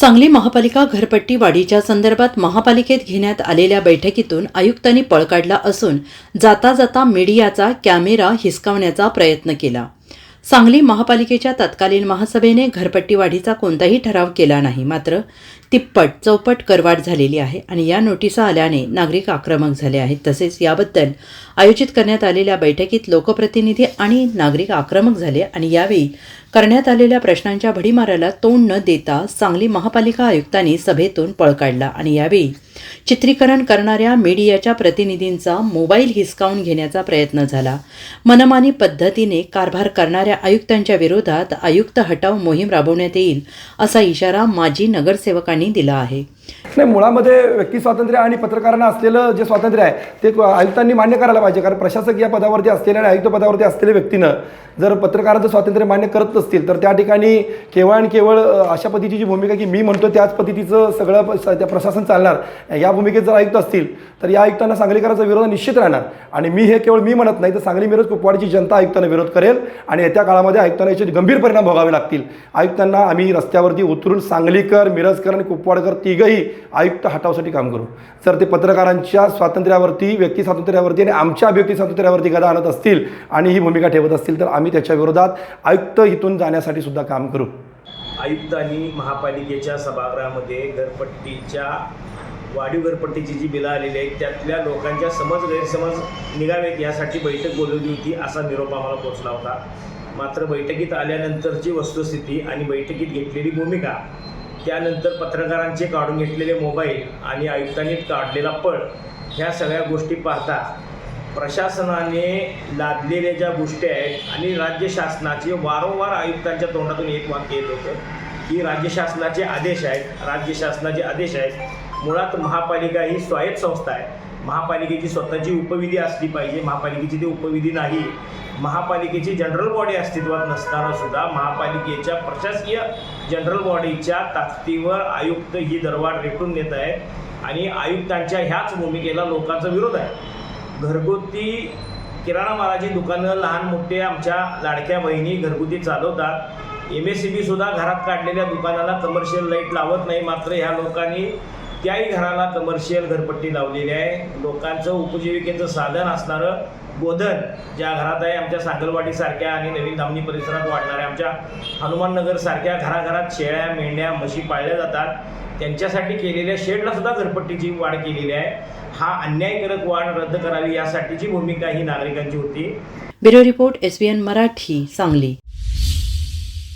सांगली महापालिका घरपट्टी वाढीच्या संदर्भात महापालिकेत घेण्यात आलेल्या बैठकीतून आयुक्तांनी पळ काढला असून जाता जाता मीडियाचा कॅमेरा हिसकावण्याचा प्रयत्न केला. सांगली महापालिकेच्या तत्कालीन महासभेने घरपट्टी वाढीचा कोणताही ठराव केला नाही मात्र तिप्पट चौपट करवाढ झालेली आहे आणि या नोटिसा आल्याने नागरिक आक्रमक झाले आहेत. तसेच याबद्दल आयोजित करण्यात आलेल्या बैठकीत लोकप्रतिनिधी आणि नागरिक आक्रमक झाले आणि यावेळी करण्यात आलेल्या प्रश्नांच्या भडीमाराला तोंड न देता सांगली महापालिका आयुक्तांनी सभेतून पळ काढला आणि यावेळी चित्रीकरण करणाऱ्या मीडियाच्या प्रतिनिधींचा मोबाईल हिसकावून घेण्याचा प्रयत्न झाला. मनमानी पद्धतीने कारभार करणाऱ्या आयुक्तांच्या विरोधात आयुक्त हटाव मोहीम राबवण्यात येईल असा इशारा माजी नगरसेवकांनी दिला आहे. नाही मुळामध्ये व्यक्ती स्वातंत्र्य आणि पत्रकारांना असलेलं जे स्वातंत्र्य आहे ते आयुक्तांनी मान्य करायला पाहिजे. कारण प्रशासक या पदावरती असलेल्या आणि आयुक्त पदावरती असलेल्या व्यक्तीनं जर पत्रकारांचं स्वातंत्र्य मान्य करत नसतील तर त्या ठिकाणी केवळ आणि केवळ अशा पद्धतीची जी भूमिका की मी म्हणतो त्याच पद्धतीचं सगळं प- त्या प्रशासन चालणार. या भूमिकेत जर आयुक्त असतील तर या आयुक्तांना सांगलीकरांचा विरोध निश्चित राहणार. आणि मी हे केवळ मी म्हणत नाही तर सांगली मिरज कुपवाडीची जनता आयुक्तांना विरोध करेल आणि येत्या काळामध्ये आयुक्तांना याचे गंभीर परिणाम भोगावे लागतील. आयुक्तांना आम्ही रस्त्यावरती उतरून सांगलीकर मिरजकर आणि कुपवाडकर तिघही आयुक्त हटावसाठी काम करू. जर ते पत्रकारांच्या स्वातंत्र्यावरती व्यक्ती स्वातंत्र्यावरती आणि आमच्या अभिव्यक्ती स्वातंत्र्यावरती गदा आणत असतील आणि ही भूमिका ठेवत असतील तर आम्ही त्याच्या विरोधात आयुक्त इथून जाण्यासाठी सुद्धा काम करू. आयुक्तांनी महापालिकेच्या सभागृहामध्ये घरपट्टीच्या वाढीव घरपट्टीची जी बिलं आलेली आहेत त्यातल्या लोकांच्या समज गैरसमज निघावेत यासाठी बैठक बोलवली होती असा निरोप आम्हाला पोचला होता. मात्र बैठकीत आल्यानंतरची वस्तुस्थिती आणि बैठकीत घेतलेली भूमिका त्यानंतर पत्रकारांचे काढून घेतलेले मोबाईल आणि आयुक्तांनी काढलेला पळ ह्या सगळ्या गोष्टी पाहता प्रशासनाने लादलेल्या ज्या गोष्टी आहेत आणि राज्य शासनाचे वारंवार आयुक्तांच्या तोंडातून एक वाक्य येत होतं की राज्य शासनाचे आदेश आहेत राज्य शासनाचे आदेश आहेत. मुळात महापालिका ही स्वायत्त संस्था आहे. महापालिकेची स्वतःची उपविधी असली पाहिजे. महापालिकेची ती उपविधी नाही. महापालिकेची जनरल बॉडी अस्तित्वात नसताना सुद्धा महापालिकेच्या प्रशासकीय जनरल बॉडीच्या ताकदीवर आयुक्त ही दरवाढ रेटून नेत आहेत आणि आयुक्तांच्या ह्याच भूमिकेला लोकांचा विरोध आहे. घरगुती किराणा मालाची दुकानं लहान मोठे आमच्या लाडक्या बहिणी घरगुती चालवतात. एम एस सी बी सुद्धा घरात काढलेल्या दुकानाला कमर्शियल लाइट लावत नाही मात्र ह्या लोकांनी त्याही घराला कमर्शियल घरपट्टी लावलेली आहे. लोकांचं उपजीविकेचं साधन असणारं गोधन ज्या घरात आहे आमच्या सांगलवाडीसारख्या आणि नवीन धामणी परिसरात वाढणाऱ्या आमच्या हनुमाननगरसारख्या घराघरात शेळ्या मेंढ्या म्हशी पाळल्या जातात. त्यांच्यासाठी केलेल्या शेडला सुद्धा घरपट्टीची वाढ केलेली आहे. हा अन्यायकारक वाढ रद्द करावी यासाठीची भूमिका ही नागरिकांची होती. Bureau report S Marathi Sangli.